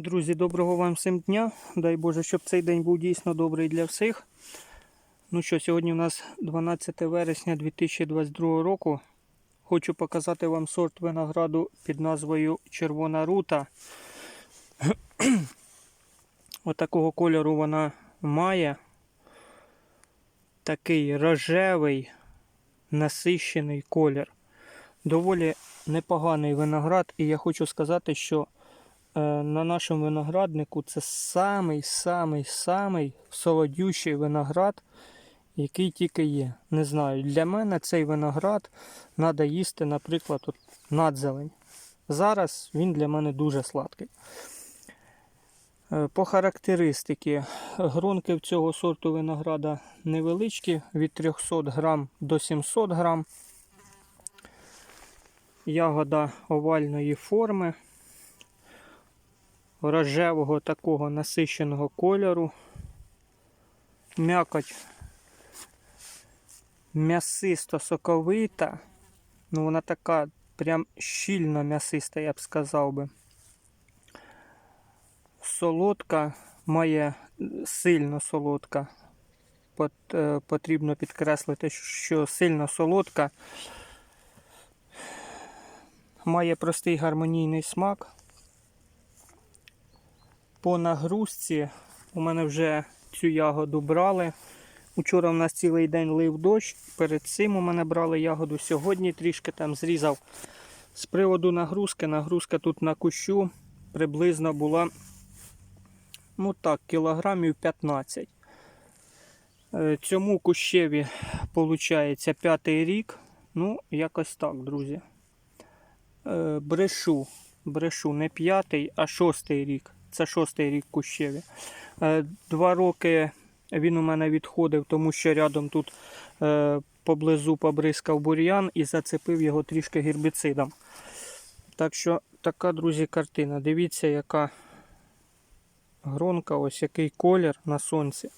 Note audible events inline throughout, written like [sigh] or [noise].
Друзі, доброго вам всім дня. Дай Боже, щоб цей день був дійсно добрий для всіх. Ну що, сьогодні у нас 12 вересня 2022 року. Хочу показати вам сорт винограду під назвою Червона рута. [clears throat] Отакого кольору вона має. Такий рожевий, насищений колір. Доволі непоганий виноград, і я хочу сказати, що на нашому винограднику це самий самий самий солодющий виноград, який тільки є. Не знаю, для мене цей виноград треба їсти, наприклад, от надзелень. Зараз він для мене дуже сладкий. Е, По характеристики, гронки в цього сорту винограда невеличкі, від 300 грам до 700 грам. Ягода овальної форми, рожевого такого насищеного кольору. М'якоть м'ясисто соковита. Ну, вона така прям щільно м'ясиста, я б сказав би. Солодка має сильно солодка. Е, Потрібно підкреслити, що сильно солодка має простий гармонійний смак. По нагрузці у мене вже цю ягоду брали. Учора в нас цілий день лив дощ. Перед цим у мене брали ягоду. Сьогодні трішки там зрізав. З приводу нагрузки, нагрузка тут на кущу приблизно була ну так, кілограмів 15. Е, Цьому кущеві виходить п'ятий рік. Ну, якось так, друзі. Е, Брешу. Брешу не п'ятий, а шостий рік. Це шостий рік кущеві. Е, Два роки він у мене відходив, тому що рядом тут е, поблизу побризкав бур'ян і зацепив його трішки гербіцидом. Так що така, друзі, картина. Дивіться, яка гронка, ось який колір на сонці.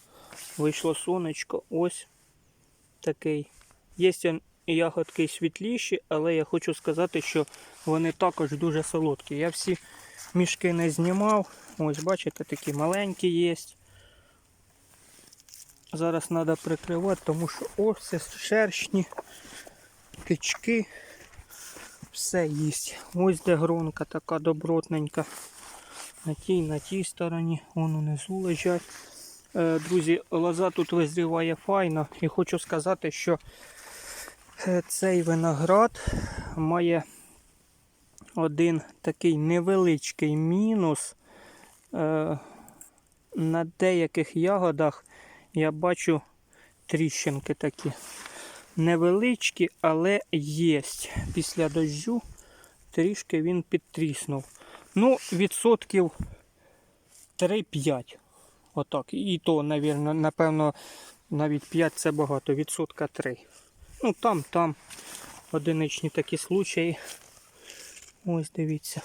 Вийшло сонечко, ось такий. Є ягодки світліші, але я хочу сказати, що вони також дуже солодкі. Я всі мішки не знімав. Ось, бачите, такі маленькі є. Зараз треба прикривати, тому що це шершні, тички, все є. Ось де гронка така добротненька. На тій, на тій стороні, вон унизу лежать. Е, Друзі, лоза тут визріває файно. І хочу сказати, що е, цей виноград має один такий невеличкий мінус. Е, На деяких ягодах я бачу тріщинки такі. Невеличкі, але є. Після дощу трішки він підтріснув. Ну, відсотків 3-5. Отак. І то, навірно, напевно, навіть 5 це багато, відсотка 3. Ну, там, там одиничні такі случаї. Ось дивіться.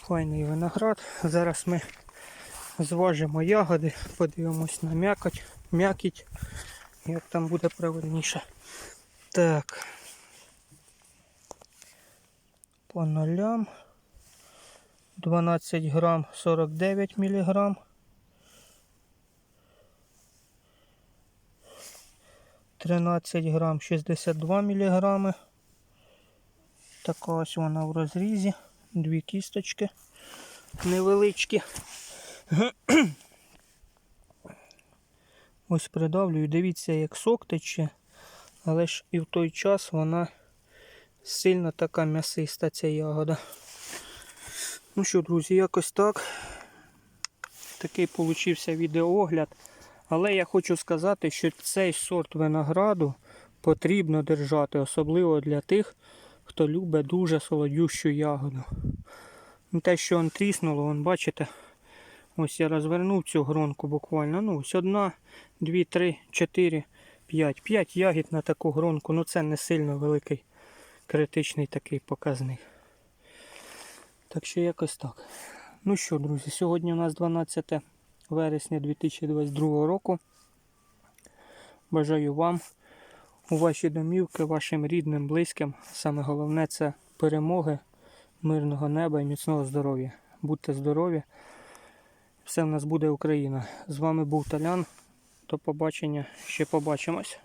Файний виноград. Зараз ми зважимо ягоди, подивимось на м'якоть, м'якіть, як там буде правильніше. Так. По нулям. 12 грам 49 міліграм. Тринадцять грам 62 міліграми. Така ось вона в розрізі. Дві кісточки невеличкі. [clears throat] Ось придавлюю. Дивіться, як сок тече, але ж і в той час вона сильно така м'ясиста ця ягода. Ну що, друзі, якось так. Такий получився відеоогляд. Але я хочу сказати, що цей сорт винограду потрібно держати, особливо для тих, хто любить дуже солодющу ягоду. Ну, Те, що он тріснуло, вон, бачите, ось я розвернув цю гронку буквально. Ну, ось одна, дві, три, чотири, п'ять. П'ять ягід на таку гронку. Ну це не сильно великий критичний такий показник. Так що якось так. Ну що, друзі, сьогодні у нас 12 вересня 2022 року. Бажаю вам у ваші домівки, вашим рідним, близьким. Саме головне це перемоги, мирного неба і міцного здоров'я. будьте здорові. Все в нас буде Україна. З вами був Талян. До побачення. Ще побачимось.